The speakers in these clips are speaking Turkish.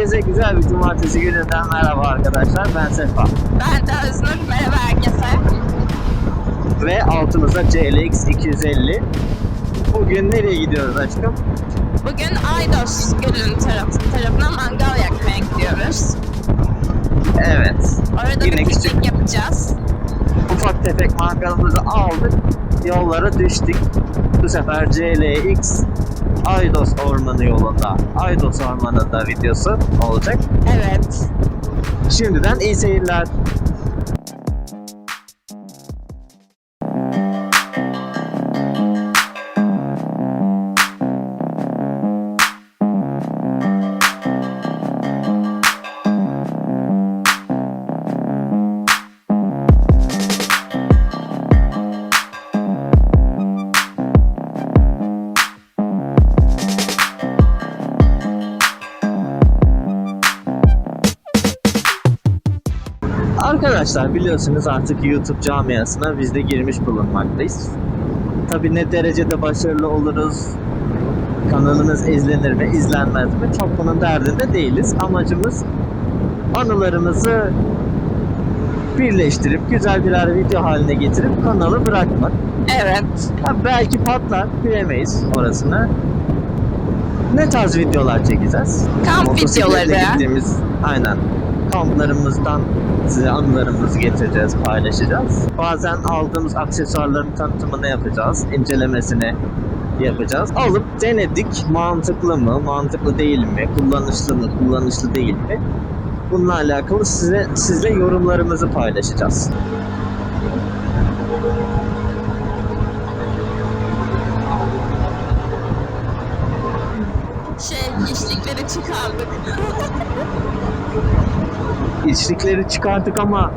Herkese güzel bir cumartesi gününden merhaba arkadaşlar. Ben Sefa. Ben de Öznur. Merhaba herkese. Ve altımızda CLX 250. Bugün nereye gidiyoruz aşkım? Bugün Aydos Gölü'nün tarafı, tarafına mangal yakmaya gidiyoruz. Evet. Orada Yine bir piknik küçük. yapacağız. Ufak tefek mangalımızı aldık. Yollara düştük. Bu sefer CLX Aydos Ormanı yolunda. Aydos Ormanı'nda videosu olacak. Evet. Şimdiden iyi seyirler. Arkadaşlar biliyorsunuz artık YouTube camiasına biz de girmiş bulunmaktayız. Tabi ne derecede başarılı oluruz, kanalımız izlenir mi izlenmez mi çok bunun derdinde değiliz. Amacımız anılarımızı birleştirip güzel birer video haline getirip kanalı bırakmak. Evet. Ha, belki patlar bilemeyiz orasını. Ne tarz videolar çekeceğiz? Kamp videoları. gittiğimiz aynen kamplarımızdan size anılarımızı getireceğiz, paylaşacağız. Bazen aldığımız aksesuarların tanıtımını yapacağız, incelemesini yapacağız. Alıp denedik, mantıklı mı, mantıklı değil mi, kullanışlı mı, kullanışlı değil mi? Bununla alakalı size sizle yorumlarımızı paylaşacağız. Şey, içlikleri çıkardık. İçlikleri çıkarttık ama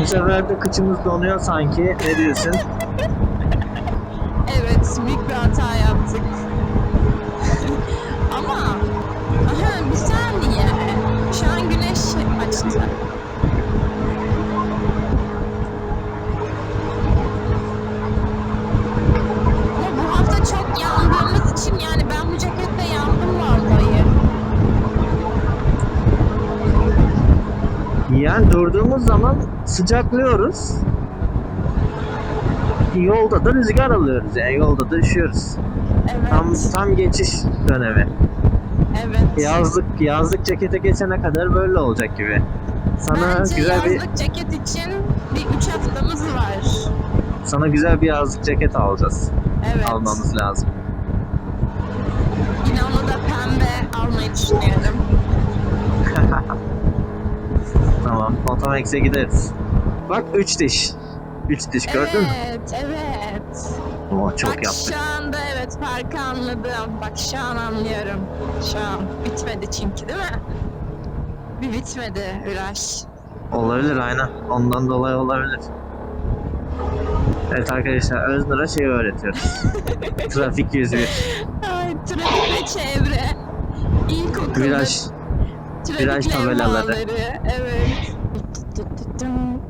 bu sefer de kıçımız donuyor sanki. Ne diyorsun? Yani durduğumuz zaman sıcaklıyoruz. Yolda da rüzgar alıyoruz yani yolda da üşüyoruz. Evet. Tam tam geçiş dönemi. evet. Yazlık yazlık cekete geçene kadar böyle olacak gibi. Sana Bence güzel bir yazlık ceket için bir üç haftamız var. sana güzel bir yazlık ceket alacağız. Evet. Almamız lazım. Yine onu da pembe almayı düşünüyorum. Tamam. Motomex'e gideriz. Bak 3 diş. 3 diş gördün mü? Evet, evet. Oo, çok Bak yaptık. şu anda evet farkı anladım. Bak şu an anlıyorum. Şu an bitmedi çünkü değil mi? Bir bitmedi Üraş. Olabilir aynen. Ondan dolayı olabilir. Evet arkadaşlar Öznur'a şey öğretiyoruz. Trafik 101. Ay trafik ve çevre. İlkokul. Viraj. Viraj tabelaları. levhaları, Evet.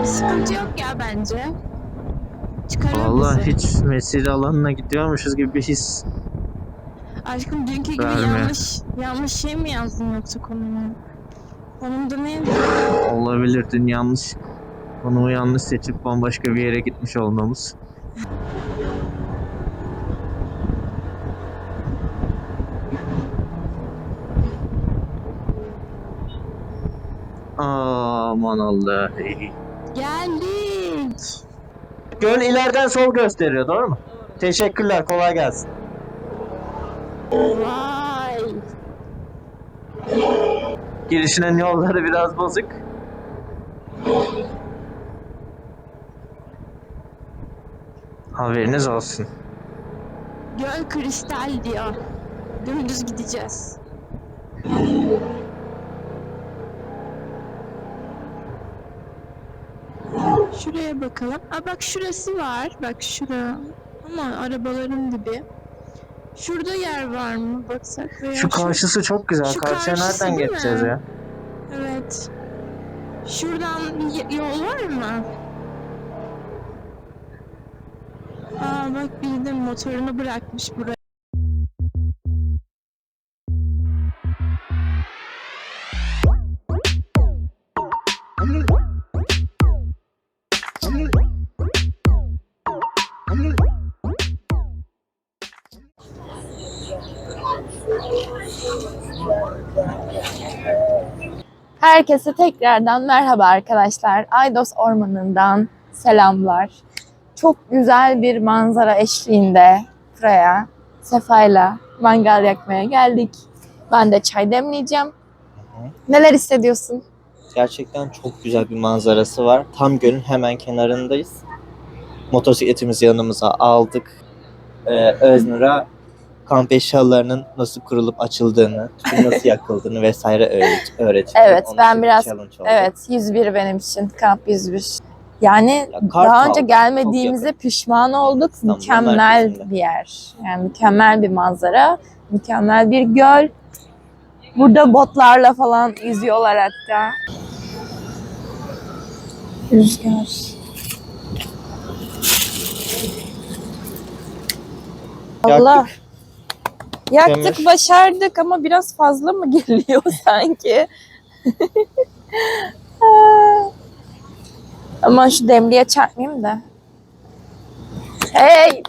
Bir sıkıntı yok ya bence. Çıkarır Vallahi bizi. hiç mesire alanına gidiyormuşuz gibi bir his. Aşkım dünkü gibi Vermiyor. yanlış yanlış şey mi yazdın yoksa konuma? Konumda neydi? Olabilir dün yanlış konumu yanlış seçip bambaşka bir yere gitmiş olmamız. Aman Allah'ım. Geldik. Göl ileriden sol gösteriyor doğru mu? Teşekkürler kolay gelsin. Vay. Girişinin yolları biraz bozuk. Haberiniz olsun. Göl kristal diyor. Dümdüz gideceğiz. Şuraya bakalım. Aa bak şurası var. Bak şura. Ama arabaların dibi. Şurada yer var mı? Baksak veya Şu karşısı çok güzel. şu Karşıya karşısı nereden değil mi? geçeceğiz ya? Evet. Şuradan y- yol var mı? Aa bak bildim motorunu bırakmış buraya. Herkese tekrardan merhaba arkadaşlar. Aydos Ormanı'ndan selamlar. Çok güzel bir manzara eşliğinde buraya Sefa'yla mangal yakmaya geldik. Ben de çay demleyeceğim. Neler hissediyorsun? Gerçekten çok güzel bir manzarası var. Tam gölün hemen kenarındayız. Motosikletimizi yanımıza aldık. Ee, Öznur'a kamp eşyalarının nasıl kurulup açıldığını, tüpün nasıl yakıldığını vesaire öğret öğretiyor. Evet, Onun ben biraz-. Evet 101 benim için. Kamp 101. Yani Ya, daha önce gelmediğimize pişman olduk. İstanbul'un mükemmel merkezinde. bir yer. Yani mükemmel bir manzara. Mükemmel bir göl. Burada botlarla falan yüzüyorlar hatta. Rüzgar. Allah. Yaktık Kömür. başardık ama biraz fazla mı geliyor sanki? Aman şu demliğe çarpmayayım da. Hey!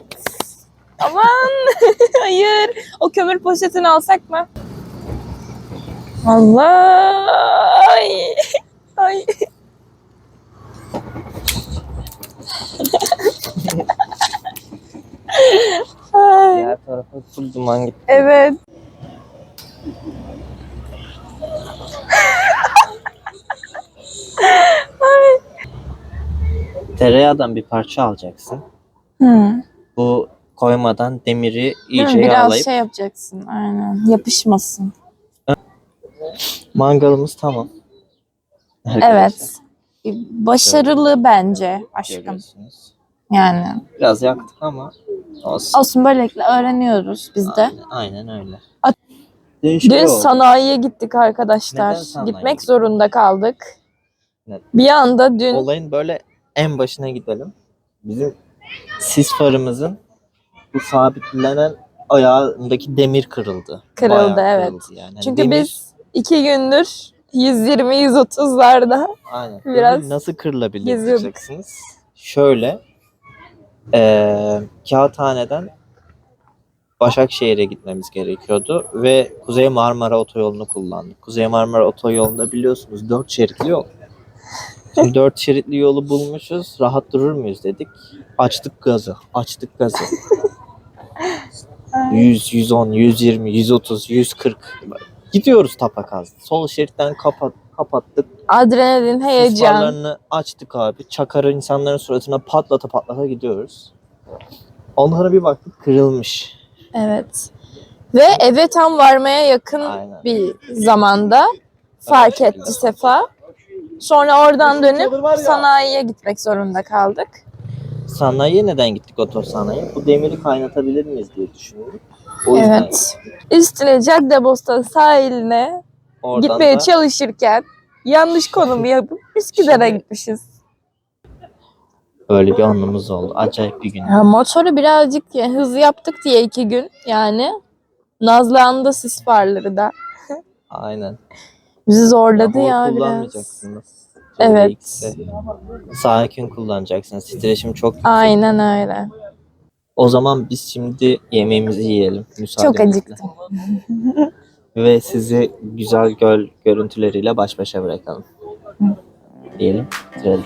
Aman! Hayır! O kömür poşetini alsak mı? Allah! Ay! Ay! Ay! Diğer tarafa full duman gitti. Evet. Tereyağından bir parça alacaksın. Hı. Bu koymadan demiri Değil mi? iyice Biraz yağlayıp şey yapacaksın. Aynen. Yapışmasın. mangalımız tamam. Arkadaşlar, Evet. Başarılı bence aşkım. görüyorsunuz. Yani. Biraz yaktık ama olsun. Olsun böylelikle öğreniyoruz biz de. Aynen, aynen öyle. At- Değişik Dün oldu. sanayiye gittik arkadaşlar. Neden Gitmek zorunda kaldık. Neden? Bir anda dün Olayın böyle en başına gidelim. Bizim sis farımızın bu sabitlenen ayağındaki demir kırıldı. Kırıldı, Bayağı evet. kırıldı yani. Hani çünkü demir- biz iki gündür 120-130'larda Aynen. biraz Demir nasıl kırılabilir diyeceksiniz. Şöyle eee Kağıthane'den Başakşehir'e gitmemiz gerekiyordu ve Kuzey Marmara Otoyolu'nu kullandık. Kuzey Marmara Otoyolu'nda biliyorsunuz 4 şeritli yol. Şimdi 4 şeritli yolu bulmuşuz. Rahat durur muyuz dedik. Açtık gazı. Açtık gazı. 100, 110, 120, 130, 140. Gidiyoruz tapakaz. Sol şeritten kapat, kapattık. Adrenalin, heyecan. farlarını açtık abi. Çakarı insanların suratına patlata patlata gidiyoruz. Onlara bir baktık kırılmış. Evet. Ve eve tam varmaya yakın Aynen. bir zamanda fark etti Sefa. Sonra oradan dönüp sanayiye gitmek zorunda kaldık. Sanayiye neden gittik oto sanayi? Bu demiri kaynatabilir miyiz diye düşündük. O yüzden Evet. Üstüne Caddebostan sahiline oradan gitmeye da çalışırken yanlış konumu yapıp Üsküdar'a gitmişiz. böyle bir anımız oldu. Acayip bir gün. Ya motoru birazcık ya, hız yaptık diye iki gün yani. Nazlıhan'da sis farları da. Aynen. Bizi zorladı Hor ya biraz. kullanmayacaksınız. Evet. Ikisi. Sakin kullanacaksınız. Titreşim çok yüksek. Aynen öyle. O zaman biz şimdi yemeğimizi yiyelim. Çok müsaadenizle. acıktım. Ve sizi güzel göl görüntüleriyle baş başa bırakalım. Diyelim. Bitirelim.